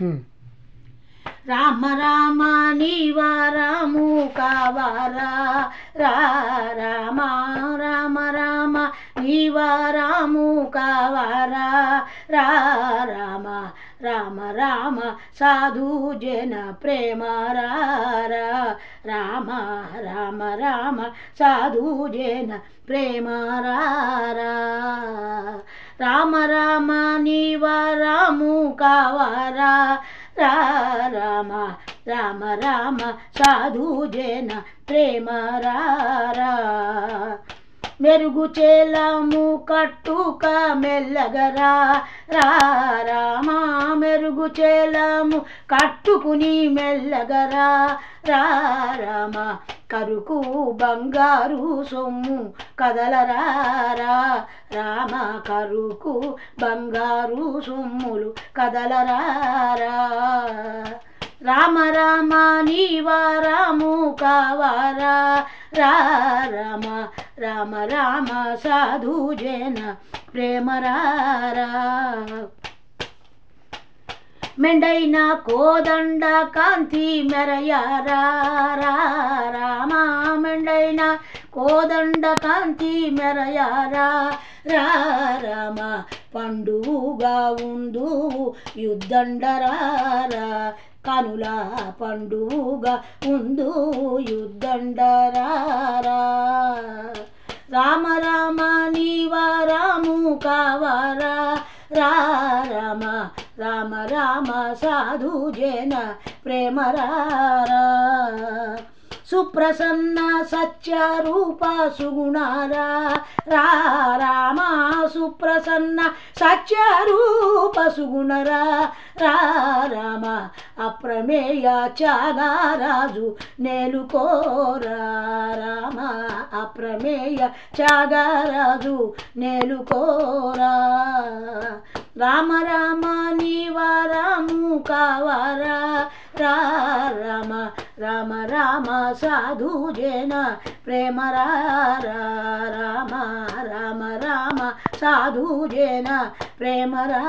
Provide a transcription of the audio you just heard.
ఉమ్. రామ రామ నీవారము కావారా? రా రామ రామ రామ నీవారము కావారా? రామ రామ రామ సాధు జన ప్రేమ రామ రామ రామ సాధు జన ప్రేమ రారా రామ రామ నీవారము కావారా? రామ రామ రామ సాధు జన ప్రేమ రారా. మెరుగు చేలము కట్టుక మెల్లగరా. రామా మెరుగు చేలము కట్టుకుని మెల్లగరా. రామా కరుకు బంగారు సొమ్ము కదలరారా. రామ కరుకు బంగారు సొమ్ములు కదలరారా. రామ రామ నీవారాము కావారా. రామ రామ రామ సాధు జన ప్రేమరారా మెండైన కోదండ కాంతి మెరయారా మెండైన కోదండ కాంతి మెరయారా రామ పండుగా ఉందు యుద్ధండరారా కనుల పండుగా ఉందు యుద్ధండరారా. రామ రామ నీవారాము కావారా రా రామ రామ రామ సాధు జన ప్రేమ సుప్రసన్న సత్యరూప సుగుణారా రామ సుప్రసన్న సత్యరూప సుగుణరా రామ అప్రమేయ త్యాగరాజు నేలుకోరా రామ అప్రమేయ త్యాగరాజు నేలుకోరా రామ రామ నీవారాము కావారా రా రామ రామ రామ సాధు జన ప్రేమ రారా రామ రామ రామ సాధు జన ప్రేమ రా.